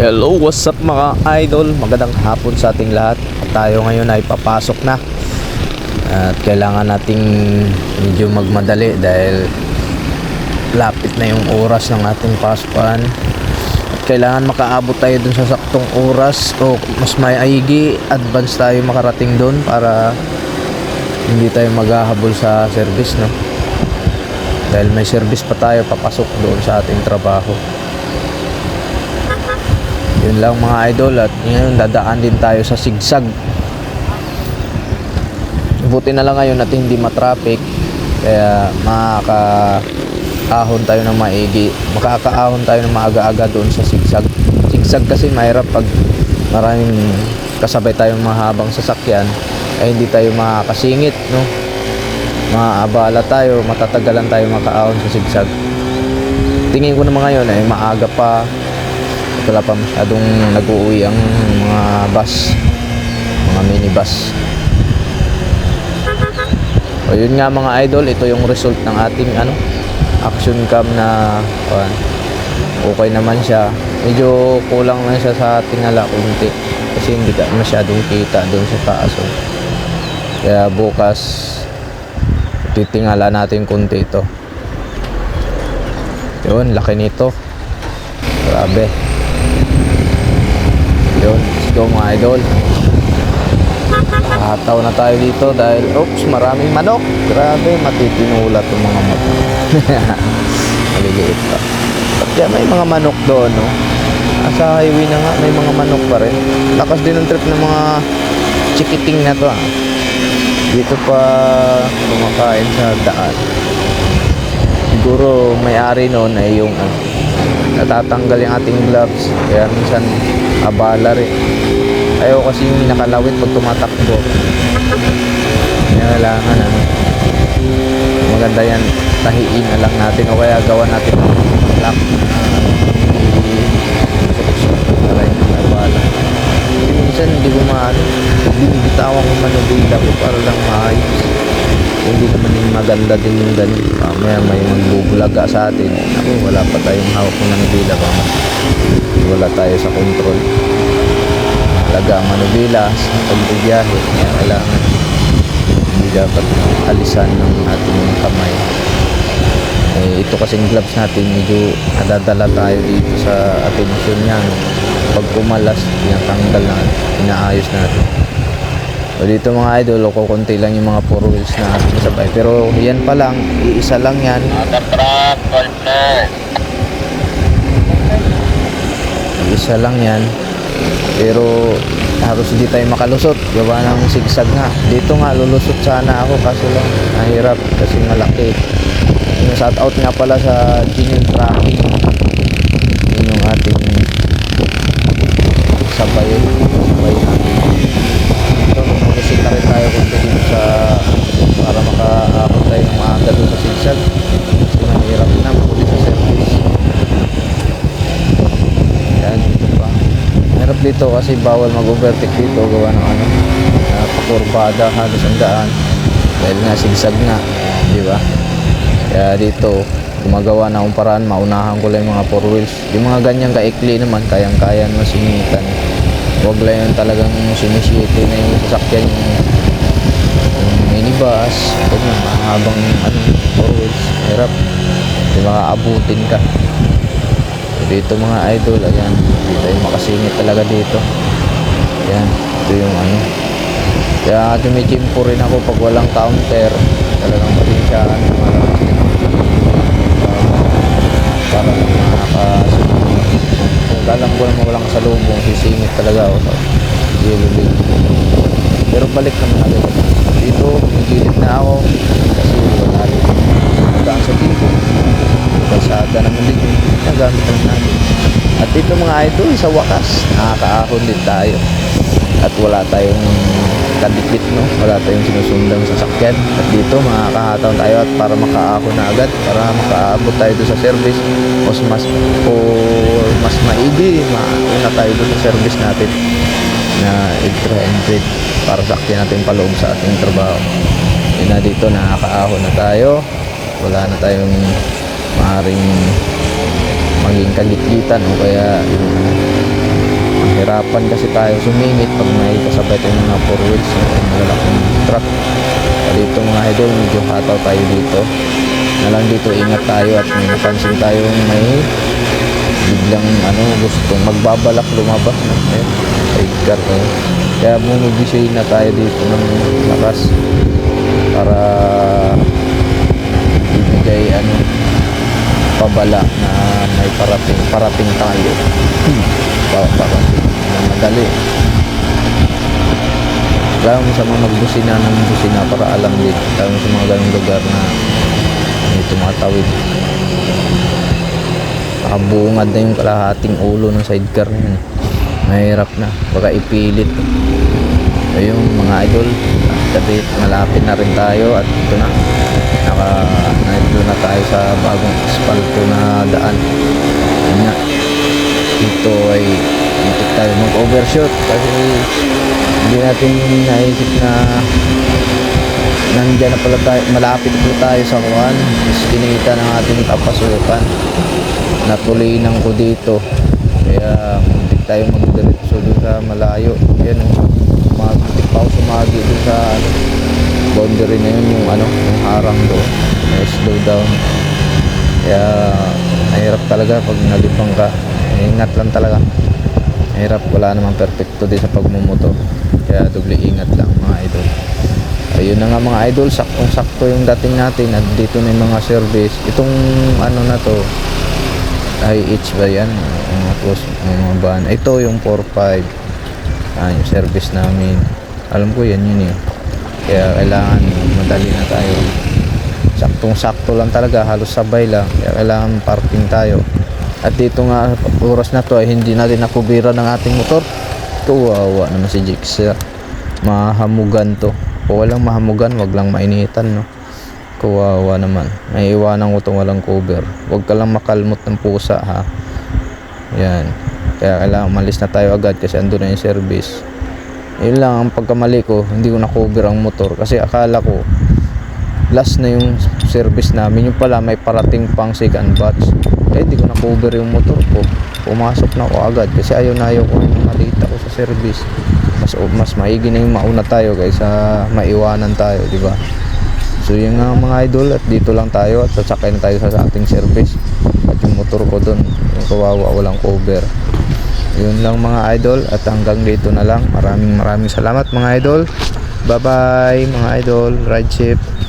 Hello, what's up mga idol? Magandang hapon sa ating lahat. At tayo ngayon ay papasok na. At kailangan nating medyo magmadali dahil lapit na yung oras ng ating pasukan. At kailangan makaabot tayo dun sa saktong oras o mas maigi advance tayo makarating dun para hindi tayo maghahabol sa service, no? Dahil may service pa tayo papasok doon sa ating trabaho. Yun lang mga idol at ngayon dadaan din tayo sa sigsag. Buti na lang ngayon at hindi matraffic kaya makakaahon tayo ng maigi. Makakaahon tayo ng maaga-aga doon sa sigsag. Sigsag kasi mahirap pag maraming kasabay tayong mahabang sasakyan ay hindi tayo makakasingit no maabala tayo matatagalan tayo makaahon sa sigsag tingin ko naman ngayon ay maaga pa wala pa masyadong nag-uwi ang mga bus. Mga minibus o yun nga mga idol ito yung result ng ating ano action cam na kuwan, okay naman siya. Medyo kulang lang siya sa tingala kunti. Kasi hindi ka masyadong kita doon sa taas oh. kaya bukas titingala natin kunti ito. Yun laki nito. Grabe yun, let's go mga idol. Nakataw na tayo dito dahil, oops, maraming manok. Grabe, matitinulat yung mga manok. Maliliit pa. At kaya may mga manok doon, no? Nasa highway na nga, may mga manok pa rin. Lakas din ang trip ng mga chikiting na to, ah. Dito pa kumakain sa daan. Siguro may-ari noon ay yung ano, natatanggal yung ating gloves. Kaya minsan abala rin. Ayaw kasi yung nakalawit pag tumatakbo. Kailangan ano maganda yan. Tahiin na lang natin o kaya gawa natin ng lock. Minsan hindi ko maano binibitawan ko manubila ko para lang maayos maganda din yung ganun. Mamaya may magbubulaga sa atin. Ako wala pa tayong hawak ng manubila pa wala tayo sa control. Talaga manubila sa pagbibiyahe kaya kailangan hindi dapat alisan ng ating kamay. Eh, ito kasing gloves natin medyo nadadala tayo dito sa atensyon niya no? pag kumalas tinatanggal na inaayos natin So dito mga idol, o kukunti lang yung mga four wheels na sabay. Pero yan pa lang, iisa lang yan. Isa lang yan. Pero halos hindi tayo makalusot. Gawa ng sigsag nga. Dito nga, lulusot sana ako. Kaso lang, nahirap kasi malaki. Yung shout out nga pala sa Genial Tracking. Yun yung ating sabay. Sabay natin. Ito, mag-visit na rin tayo kung dito sa para makaabot maaga doon sa sigsag. Kasi mahirap na muli sa service. Yan, dito pa. Mahirap dito kasi bawal mag-overtake dito gawa ng ano, napakurbada halos ang daan. Dahil nga sigsag nga, di ba? Kaya dito, gumagawa na akong paraan, maunahan ko lang yung mga four wheels. Yung mga ganyang kaikli naman, kayang-kaya naman sinitan. Huwag lang yung talagang sinisiti na yung sasakyan yung, yung. Huwag yung mahabang ano, wheels. Hirap. Hindi makaabutin ka. Dito mga idol, ayan, hindi tayo makasingit talaga dito. Ayan, ito yung ano. Kaya dumijimpo rin ako pag walang counter. Talagang pasensyahan ng mga para makakasingit. Kung dalang ko naman walang salubong, sisingit talaga ako yellow. Pero balik naman agad. Dito, gilid na ako kasi wala rin. Daan sa dito. Kalsada naman yun. Nagamit lang natin. At dito mga idol, sa wakas, nakakaahon din tayo. At wala tayong kadikit, no? Wala tayong sinusundang sasakyan. At dito, makakahataw tayo at para makaahon na agad, para makaabot tayo doon sa service, mas mas o mas maigi, mauna tayo doon sa service natin na extra entry para sakyan natin paloob sa ating trabaho. Yun na dito, nakakaahon na tayo. Wala na tayong maaaring maging kagitgitan o kaya yung nahihirapan kasi tayo sumingit pag may kasabay tayo ng mga four wheels o malalaking truck. Dito mga idol, medyo hataw tayo dito. Na lang dito ingat tayo at may napansin tayong may biglang ano gustong magbabalak lumabas na ayun sidecar ko kaya bumibisay na tayo dito ng lakas para ibigay ano pabala na may parating parating tayo. Pa parating na madali. Lalo sa mga magbusina ng busina para alam din lalo sa mga ganong lugar na may tumatawid nakabungad na yung kalahating ulo ng sidecar na yun. Mahirap na. Baka ipilit. Ayun mga idol. Kasi malapit na rin tayo at ito na. Naka nandito na tayo sa bagong espalto na daan. Yun nga. Ito ay muntik tayo mag overshoot kasi hindi natin naisip na nandyan na pala tayo malapit po tayo sa kuhan is kinita ng ating kapasukan natulinan ko dito. Kaya muntik tayo magdiretso doon sa malayo. Yan o magtik pa ako sumagi doon sa boundary na yun yung ano yung harang doon. May slow down. Kaya mahirap talaga pag nalipang ka. Ingat lang talaga. Mahirap. Wala namang perfecto din sa pagmumotor kaya doble ingat lang mga idol. Ayun na nga mga idol. Saktong sakto yung dating natin at dito na yung mga service. Itong ano na to IH ba yan? Mga post mga van ito yung 4.5 ah, yung service namin. Alam ko yan yun eh. Kaya kailangan madali na tayo. Saktong sakto lang talaga. Halos sabay lang. Kaya kailangan parking tayo. At dito nga oras na to ay hindi natin nakubira ng ating motor. Kawawa naman si Jixer mahamugan to. Kung walang mahamugan wag lang mainitan no kawawa naman. May iwanan ko tong walang cover. Wag ka lang makalmot ng pusa ha? Yan. Kaya kailangan malis na tayo agad kasi ando na yung service. Yun lang ang pagkamali ko hindi ko na cover ang motor. Kasi akala ko last na yung service namin. Yung pala may parating pang second batch eh hindi ko na cover yung motor ko. Pumasok na ako agad kasi ayaw na ayaw ko malita ko sa service. Mas mas maigi na yung mauna tayo kaysa maiwanan tayo di ba so yun nga mga idol at dito lang tayo at sasakay na tayo sa ating service. At yung motor ko doon yung kawawa walang cover. Yun lang mga idol at hanggang dito na lang. Maraming maraming salamat mga idol. Bye bye mga idol. Ride safe